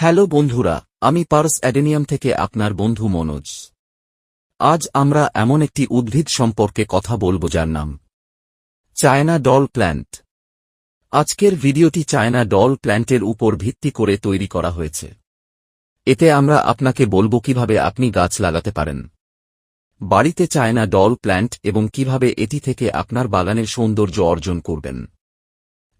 Hello বন্ধুরা, আমি purse adenium থেকে আপনার বন্ধু মনোজ। আজ আমরা এমন একটি উদ্ভিদ সম্পর্কে কথা বলব যার নাম চায়না ডল প্ল্যান্ট। আজকের ভিডিওটি চায়না ডল প্ল্যান্টের উপর ভিত্তি করে তৈরি করা হয়েছে। এতে আমরা আপনাকে বলব কীভাবে আপনি গাছ লাগাতে পারেন। বাড়িতে চায়না ডল প্ল্যান্ট এবং কীভাবে এটি থেকে আপনার বাগানের সৌন্দর্য অর্জন করবেন।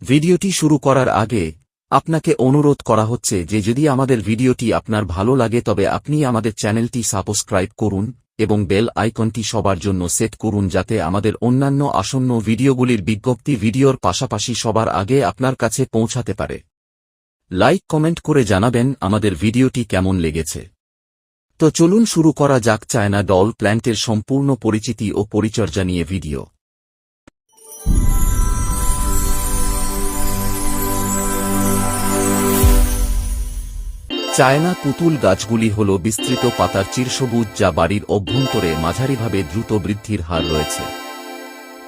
ভিডিওটি শুরু করার আগে আপনাকে অনুরোধ করা হচ্ছে যে যদি আমাদের ভিডিওটি আপনার ভালো লাগে তবে আপনি আমাদের চ্যানেলটি সাবস্ক্রাইব করুন এবং বেল আইকনটি সবার জন্য সেট করুন যাতে আমাদের অন্যান্য আসন্ন ভিডিওগুলির বিজ্ঞপ্তি ভিডিওর পাশাপাশি সবার আগে আপনার কাছে পৌঁছাতে পারে। লাইক, কমেন্ট করে জানাবেন আমাদের ভিডিওটি কেমন লেগেছে। তো চলুন শুরু করা যাক চায়না ডল প্ল্যান্টের সম্পূর্ণ পরিচিতি ও পরিচর্যা নিয়ে ভিডিও। চায়না পুতুল গাছগুলি হল বিস্তৃত পাতার চিরসবুজ যা বাড়ির অভ্যন্তরে মাঝারিভাবে দ্রুত বৃদ্ধির হার রয়েছে।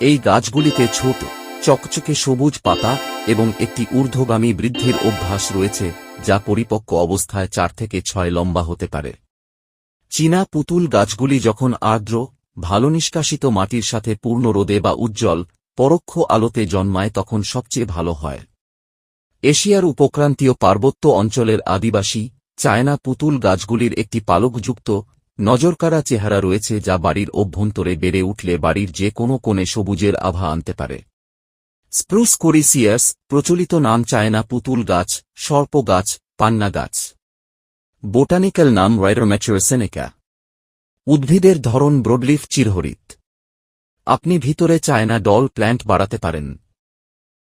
এই গাছগুলিতে ছোট, চকচকে সবুজ পাতা এবং একটি ঊর্ধ্বগামী বৃদ্ধির অভ্যাস রয়েছে, যা পরিপক্ক অবস্থায় চার থেকে ছয় লম্বা হতে পারে। চীনা পুতুল গাছগুলি যখন আর্দ্র, ভালো নিষ্কাশিত মাটির সাথে পূর্ণ রোদে বা উজ্জ্বল, পরোক্ষ আলোতে জন্মায় তখন সবচেয়ে ভালো হয়। এশিয়ার উপক্রান্তীয় পার্বত্য অঞ্চলের আদিবাসী চায়না পুতুল গাছগুলির একটি পালকযুক্ত, নজরকাড়া চেহারা রয়েছে যা বাড়ির অভ্যন্তরে বেড়ে উঠলে বাড়ির যে কোনো কোণে সবুজের আভা আনতে পারে। স্প্রুস কোরিসিয়াস প্রচলিত নাম চায়না পুতুল গাছ, সর্প গাছ, পান্না গাছ। বোটানিক্যাল নাম রাইডোম্যাচুরেসেনেকা উদ্ভিদের ধরন ব্রডলিফ চিরহরিত। আপনি ভিতরে চায়না ডল প্ল্যান্ট বাড়াতে পারেন।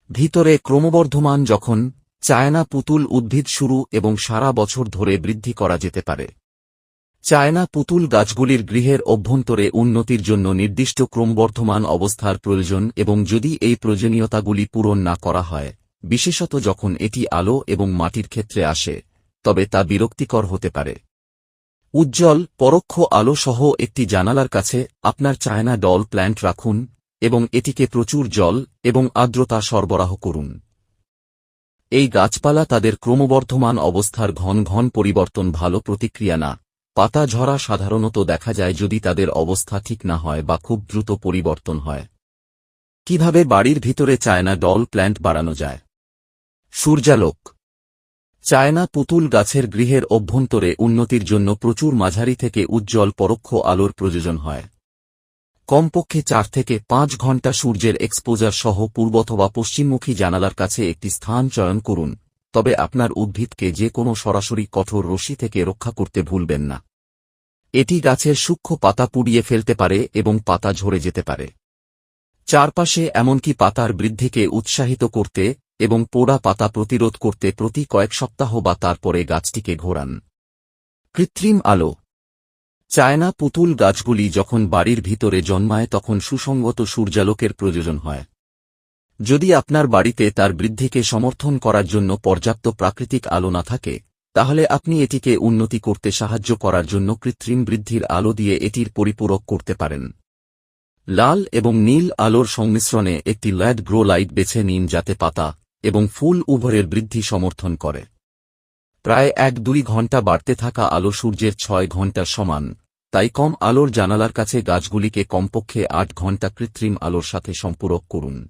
ভিতরে ক্রমবর্ধমান যখন চায়না পুতুল উদ্ভিদ শুরু এবং সারা বছর ধরে বৃদ্ধি করা যেতে পারে। চায়না পুতুল গাছগুলির গৃহের অভ্যন্তরে উন্নতির জন্য নির্দিষ্ট ক্রমবর্ধমান অবস্থার প্রয়োজন এবং যদি এই প্রয়োজনীয়তাগুলি পূরণ না করা হয়, বিশেষত যখন এটি আলো এবং মাটির ক্ষেত্রে আসে, তবে তা বিরক্তিকর হতে পারে। উজ্জ্বল, পরোক্ষ আলো সহ একটি জানালার কাছে আপনার চায়না ডল প্ল্যান্ট রাখুন এবং এটিকে প্রচুর জল এবং আর্দ্রতা সরবরাহ করুন। এই গাছপালা তাদের ক্রমবর্ধমান অবস্থার ঘন ঘন পরিবর্তন ভালো প্রতিক্রিয়া না। পাতা ঝরা সাধারণত দেখা যায় যদি তাদের অবস্থা ঠিক না হয় বা খুব দ্রুত পরিবর্তন হয়। কীভাবে বাড়ির ভিতরে চায়না ডল প্ল্যান্ট বাড়ানো যায়? সূর্যালোক। চায়না পুতুল গাছের গৃহের অভ্যন্তরে উন্নতির জন্য প্রচুর মাঝারি থেকে উজ্জ্বল পরোক্ষ আলোর প্রয়োজন হয়। কমপক্ষে চার থেকে পাঁচ ঘণ্টা সূর্যের এক্সপোজার সহ পূর্ব অথবা পশ্চিমমুখী জানালার কাছে একটি স্থান চয়ন করুন, তবে আপনার উদ্ভিদকে যে কোনো সরাসরি কঠোর রশি থেকে রক্ষা করতে ভুলবেন না। এটি গাছের সূক্ষ্ম পাতা পুড়িয়ে ফেলতে পারে এবং পাতা ঝরে যেতে পারে। চারপাশে এমনকি পাতার বৃদ্ধিকে উৎসাহিত করতে এবং পোড়া পাতা প্রতিরোধ করতে প্রতি কয়েক সপ্তাহ বা তারপরে গাছটিকে ঘোরান। কৃত্রিম আলো চায়না পুতুল গাছগুলি যখন বাড়ির ভিতরে জন্মায় তখন সুসংগত সূর্যালোকের প্রয়োজন হয়। যদি আপনার বাড়িতে তার বৃদ্ধিকে সমর্থন করার জন্য পর্যাপ্ত প্রাকৃতিক আলো না থাকে, তাহলে আপনি এটিকে উন্নতি করতে সাহায্য করার জন্য কৃত্রিম বৃদ্ধির আলো দিয়ে এটির পরিপূরক করতে পারেন। লাল এবং নীল আলোর সংমিশ্রণে একটি ল্যাড গ্রো লাইট বেছে নিন যাতে পাতা এবং ফুল উভয়ের বৃদ্ধি সমর্থন করে। প্রায় এক দুই ঘণ্টা বাড়তে থাকা আলো সূর্যের ছয় ঘণ্টার সমান। তাই কম আলোর জানালার কাছে গাছগুলিকে কমপক্ষে আট ঘণ্টা কৃত্রিম আলোর সাথে সম্পূরক করুন।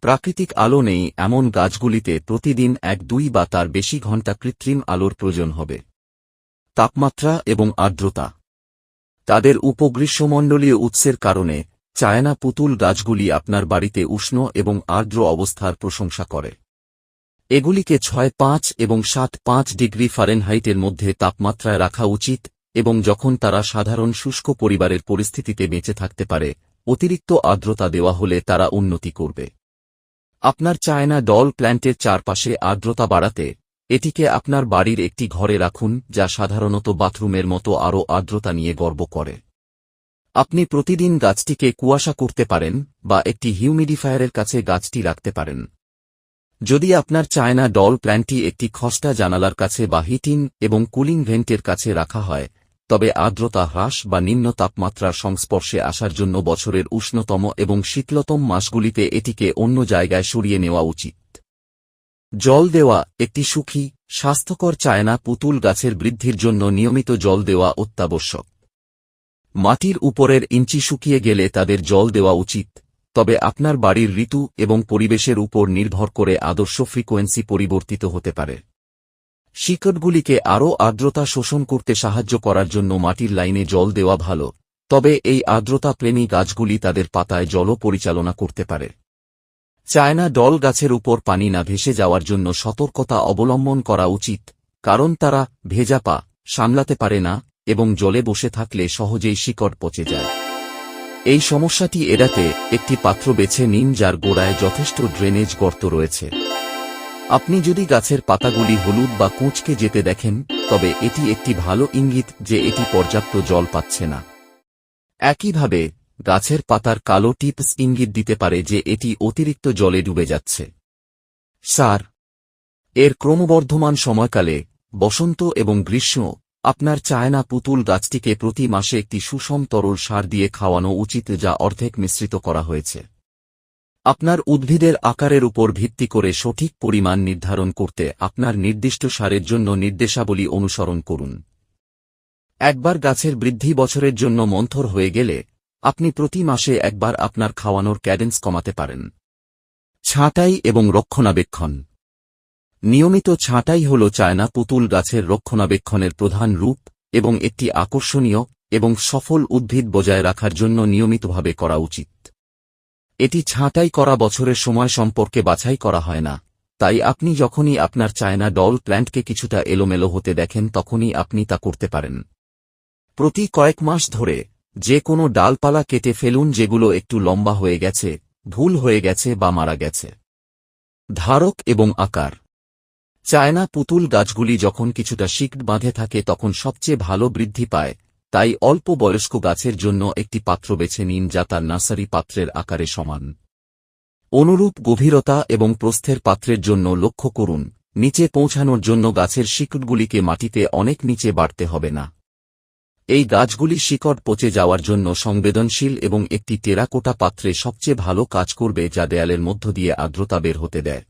প্রাকৃতিক আলো নেই, এমন গাছগুলিতে প্রতিদিন এক, দুই বা তার বেশি ঘণ্টা কৃত্রিম আলোর প্রয়োজন হবে। তাপমাত্রা এবং আর্দ্রতা। তাদের উপগ্রীষ্মমণ্ডলীয় উৎসের কারণে চায়না পুতুল গাছগুলি আপনার বাড়িতে উষ্ণ এবং আর্দ্র অবস্থার প্রশংসা করে। এগুলিকে ছয়, পাঁচ এবং সাত, পাঁচ ডিগ্রি ফারেনহাইটের মধ্যে তাপমাত্রায় রাখা উচিত এবং যখন তারা সাধারণ শুষ্ক পরিবারের পরিস্থিতিতে বেঁচে থাকতে পারে, অতিরিক্ত আর্দ্রতা দেওয়া হলে তারা উন্নতি করবে। আপনার চায়না ডল প্ল্যান্টের চারপাশে আর্দ্রতা বাড়াতে, এটিকে আপনার বাড়ির একটি ঘরে রাখুন, যা সাধারণত বাথরুমের মতো আরও আর্দ্রতা নিয়ে গর্ব করে। আপনি প্রতিদিন গাছটিকে কুয়াশা করতে পারেন, বা একটি হিউমিডিফায়ারের কাছে গাছটি রাখতে পারেন। যদি আপনার চায়না ডল প্ল্যান্টটি একটি খসটা জানালার কাছে বা হিটিং এবং কুলিং ভেন্টের কাছে রাখা হয় তবে আর্দ্রতা হ্রাস বা নিম্ন তাপমাত্রার সংস্পর্শে আসার জন্য বছরের উষ্ণতম এবং শীতলতম মাসগুলিতে এটিকে অন্য জায়গায় সরিয়ে নেওয়া উচিত। জল দেওয়া একটি সুখী, স্বাস্থ্যকর চায়না পুতুল গাছের বৃদ্ধির জন্য নিয়মিত জল দেওয়া অত্যাবশ্যক। মাটির উপরের ইঞ্চি শুকিয়ে গেলে তাদের জল দেওয়া উচিত, তবে আপনার বাড়ির ঋতু এবং পরিবেশের উপর নির্ভর করে আদর্শ ফ্রিকোয়েন্সি পরিবর্তিত হতে পারে। শিকড়গুলিকে আরও আর্দ্রতা শোষণ করতে সাহায্য করার জন্য মাটির লাইনে জল দেওয়া ভালো, তবে এই আর্দ্রতা প্রেমী গাছগুলি তাদের পাতায় জলও পরিচালনা করতে পারে। চায়না ডল গাছের উপর পানি না ভেসে যাওয়ার জন্য সতর্কতা অবলম্বন করা উচিত, কারণ তারা ভেজা পা, সামলাতে পারে না, এবং জলে বসে থাকলে সহজেই শিকড় পচে যায়। এই সমস্যাটি এড়াতে একটি পাত্র বেছে নিন যার গোড়ায় যথেষ্ট ড্রেনেজ গর্ত রয়েছে। আপনি যদি গাছের পাতাগুলি হলুদ বা কুঁচকে যেতে দেখেন, তবে এটি একটি ভালো ইঙ্গিত যে এটি পর্যাপ্ত জল পাচ্ছে না। একইভাবে, গাছের পাতার কালো টিপস ইঙ্গিত দিতে পারে যে এটি অতিরিক্ত জলে ডুবে যাচ্ছে। সার, এর ক্রমবর্ধমান সময়কালে বসন্ত এবং গ্রীষ্ম আপনার চায়না পুতুল গাছটিকে প্রতি মাসে একটি সুষম তরল সার দিয়ে খাওয়ানো উচিত যা অর্ধেক মিশ্রিত করা হয়েছে। আপনার উদ্ভিদের আকারের উপর ভিত্তি করে সঠিক পরিমাণ নির্ধারণ করতে আপনার নির্দিষ্ট সারের জন্য নির্দেশাবলী অনুসরণ করুন। একবার গাছের বৃদ্ধি বছরের জন্য মন্থর হয়ে গেলে, আপনি প্রতি মাসে একবার আপনার খাওয়ানোর ক্যাডেন্স কমাতে পারেন। ছাঁটাই এবং রক্ষণাবেক্ষণ। নিয়মিত ছাঁটাই হল চায়না পুতুল গাছের রক্ষণাবেক্ষণের প্রধান রূপ এবং একটি আকর্ষণীয় এবং সফল উদ্ভিদ বজায় রাখার জন্য নিয়মিতভাবে করা উচিত। এটি ছাঁটাই করা বছরের সময় সম্পর্কে বাছাই করা হয় না। তাই আপনি যখনই আপনার চায়না ডল প্ল্যান্টকে কিছুটা এলোমেলো হতে দেখেন, তখনই আপনি তা করতে পারেন। প্রতি কয়েক মাস ধরে, যে কোনো ডালপালা কেটে ফেলুন যেগুলো একটু লম্বা হয়ে গেছে, ভুল হয়ে গেছে বা মারা গেছে। ধারক এবং আকার। চায়না পুতুল গাছগুলি যখন কিছুটা শিকট বাঁধে থাকে, তখন সবচেয়ে ভালো বৃদ্ধি পায় তাই অল্প বয়স্ক গাছের জন্য একটি পাত্র বেছে নিন যা তার নার্সারি পাত্রের আকারে সমান। অনুরূপ গভীরতা এবং প্রস্থের পাত্রের জন্য লক্ষ্য করুন, নিচে পৌঁছানোর জন্য গাছের শিকড়গুলিকে মাটিতে অনেক নিচে বাড়তে হবে না। এই গাছগুলি শিকড় পচে যাওয়ার জন্য সংবেদনশীল এবং একটি টেরাকোটা পাত্রে সবচেয়ে ভালো কাজ করবে যা দেয়ালের মধ্য দিয়ে আর্দ্রতা বের হতে দেয়।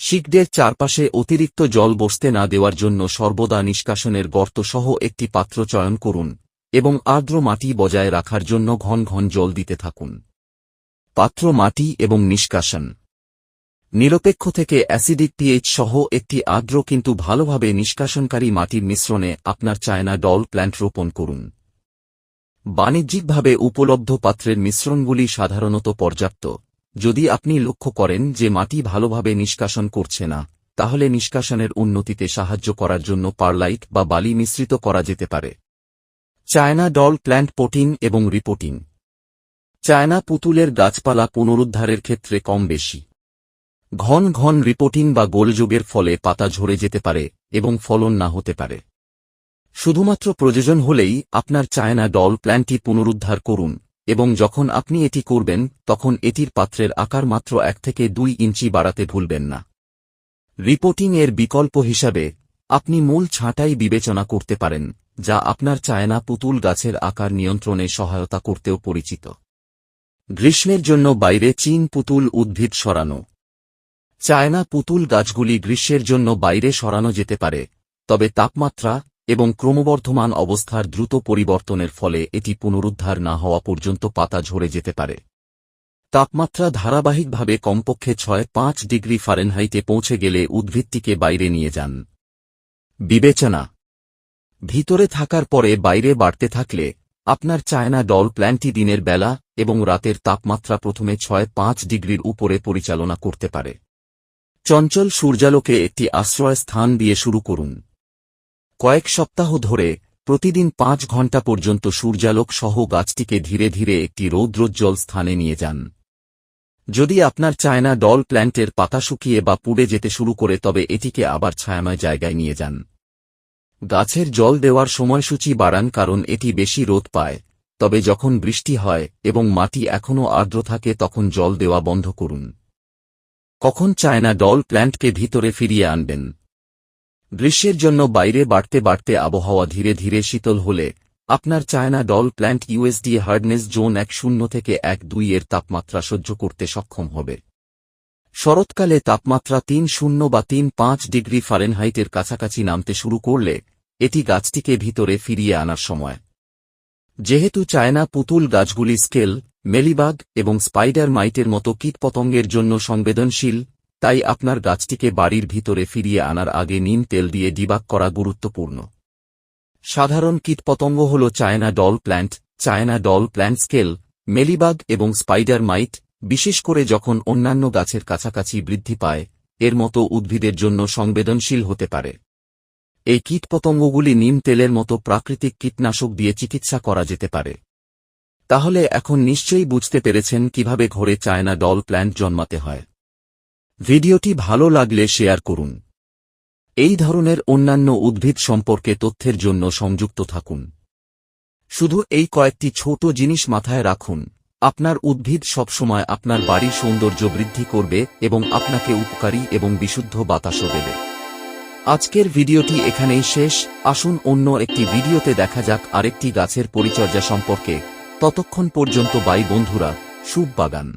শিকদের চারপাশে অতিরিক্ত জল বসতে না দেওয়ার জন্য সর্বদা নিষ্কাশনের গর্তসহ একটি পাত্র চয়ন করুন, এবং আর্দ্র মাটি বজায় রাখার জন্য ঘন ঘন জল দিতে থাকুন। পাত্র মাটি এবং নিষ্কাশন। নিরপেক্ষ থেকে অ্যাসিডিক পিএইচ সহ একটি আর্দ্র কিন্তু ভালোভাবে নিষ্কাশনকারী মাটির মিশ্রণে আপনার চায়না ডল প্ল্যান্ট রোপণ করুন। বাণিজ্যিকভাবে উপলব্ধ পাত্রের মিশ্রণগুলি সাধারণত পর্যাপ্ত। যদি আপনি লক্ষ্য করেন যে মাটি ভালোভাবে নিষ্কাশন করছে না, তাহলে নিষ্কাশনের উন্নতিতে সাহায্য করার জন্য পারলাইট বা বালি মিশ্রিত করা যেতে পারে। চায়না ডল প্ল্যান্ট পোটিং এবং রিপোর্টিং চায়না পুতুলের গাছপালা পুনরুদ্ধারের ক্ষেত্রে কম বেশি। ঘন ঘন রিপোর্টিং বা গোলযোগের ফলে পাতা ঝরে যেতে পারে এবং ফলন না হতে পারে। শুধুমাত্র প্রয়োজন হলেই আপনার চায়না ডল প্ল্যান্টটি পুনরুদ্ধার করুন। এবং যখন আপনি এটি করবেন, তখন এটির পাত্রের আকার মাত্র এক থেকে দুই ইঞ্চি বাড়াতে ভুলবেন না। রিপোর্টিং এর বিকল্প হিসাবে, আপনি মূল ছাঁটাই বিবেচনা করতে পারেন, যা আপনার চায়না পুতুল গাছের আকার নিয়ন্ত্রণে সহায়তা করতেও পরিচিত। গ্রীষ্মের জন্য বাইরে চীন পুতুল উদ্ভিদ সরানো। চায়না পুতুল গাছগুলি গ্রীষ্মের জন্য বাইরে সরানো যেতে পারে, তবে তাপমাত্রা এবং ক্রমবর্ধমান অবস্থার দ্রুত পরিবর্তনের ফলে এটি পুনরুদ্ধার না হওয়া পর্যন্ত পাতা ঝরে যেতে পারে। তাপমাত্রা ধারাবাহিকভাবে কমপক্ষে ছয় পাঁচ ডিগ্রি ফারেনহাইটে পৌঁছে গেলে উদ্ভিদটিকে বাইরে নিয়ে যান। বিবেচনা। ভিতরে থাকার পরে বাইরে বাড়তে থাকলে আপনার চায়না ডল প্ল্যান্টটি দিনের বেলা এবং রাতের তাপমাত্রা প্রথমে ছয় পাঁচ ডিগ্রির উপরে পরিচালনা করতে পারে। চঞ্চল সূর্যালোকে একটি আশ্রয় স্থান দিয়ে শুরু করুন। কয়েক সপ্তাহ ধরে, প্রতিদিন পাঁচ ঘণ্টা পর্যন্ত সূর্যালোক সহ গাছটিকে ধীরে ধীরে একটি রৌদ্রোজ্জ্বল স্থানে নিয়ে যান। যদি আপনার চায়না ডল প্ল্যান্টের পাতা শুকিয়ে বা পুড়ে যেতে শুরু করে তবে এটিকে আবার ছায়াময় জায়গায় নিয়ে যান। গাছের জল দেওয়ার সময়সূচি বাড়ান কারণ এটি বেশি রোদ পায়। তবে যখন বৃষ্টি হয় এবং মাটি এখনও আর্দ্র থাকে তখন জল দেওয়া বন্ধ করুন। কখন চায়না ডল প্ল্যান্টকে ভিতরে ফিরিয়ে আনবেন? গ্রীষ্মের জন্য বাইরে বাড়তে বাড়তে আবহাওয়া ধীরে ধীরে শীতল হলে, আপনার China doll plant USD hardness zone এক শূন্য থেকে এক দুই এর তাপমাত্রা সহ্য করতে সক্ষম হবে। শরৎকালে তাপমাত্রা তিন শূন্য বা তিন পাঁচ ডিগ্রি ফারেনহাইটের কাছাকাছি নামতে শুরু করলে, এটি গাছটিকে ভিতরে ফিরিয়ে আনার সময়। যেহেতু চায়না পুতুল গাছগুলি স্কেল, মেলিবাগ এবং স্পাইডার মাইটের মতো কীটপতঙ্গের জন্য সংবেদনশীল তাই আপনার গাছটিকে বাড়ির ভিতরে ফিরিয়ে আনার আগে নিম তেল দিয়ে ডিবাক করা গুরুত্বপূর্ণ। সাধারণ কীটপতঙ্গ হল China doll plant, China doll plant scale, mealybug এবং স্পাইডার মাইট, বিশেষ করে যখন অন্যান্য গাছের কাছাকাছি বৃদ্ধি পায়, এর মতো উদ্ভিদের জন্য সংবেদনশীল হতে পারে। এই কীটপতঙ্গগুলি নিম তেলের মতো প্রাকৃতিক কীটনাশক দিয়ে চিকিৎসা করা যেতে পারে। তাহলে এখন নিশ্চয়ই বুঝতে পেরেছেন কীভাবে ঘরে চায়না ডল প্ল্যান্ট জন্মাতে হয়। ভিডিওটি ভালো লাগলে শেয়ার করুন। এই ধরনের অন্যান্য উদ্ভিদ সম্পর্কে তথ্যের জন্য সংযুক্ত থাকুন। শুধু এই কয়েকটি ছোট জিনিস মাথায় রাখুন, আপনার উদ্ভিদ সবসময় আপনার বাড়ির সৌন্দর্য বৃদ্ধি করবে এবং আপনাকে উপকারী এবং বিশুদ্ধ বাতাসও দেবে। আজকের ভিডিওটি এখানেই শেষ, আসুন অন্য একটি ভিডিওতে দেখা যাক আরেকটি গাছের পরিচর্যা সম্পর্কে। ততক্ষণ পর্যন্ত বাই বন্ধুরা শুভ বাগান